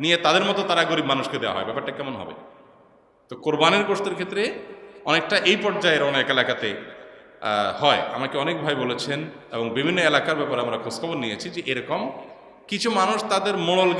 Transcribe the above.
নিয়ে তাদের মতো তারা গরিব মানুষকে দেওয়া হয়। ব্যাপারটা কেমন হবে? তো কোরবানের গোষ্ঠের ক্ষেত্রে অনেকটা এই পর্যায়ের অনেক এলাকাতে হয়। আমাকে অনেক ভাই বলেছেন এবং বিভিন্ন এলাকার ব্যাপারে আমরা খোঁজখবর নিয়েছি যে এরকম কিছু মানুষ তাদের মোড়ল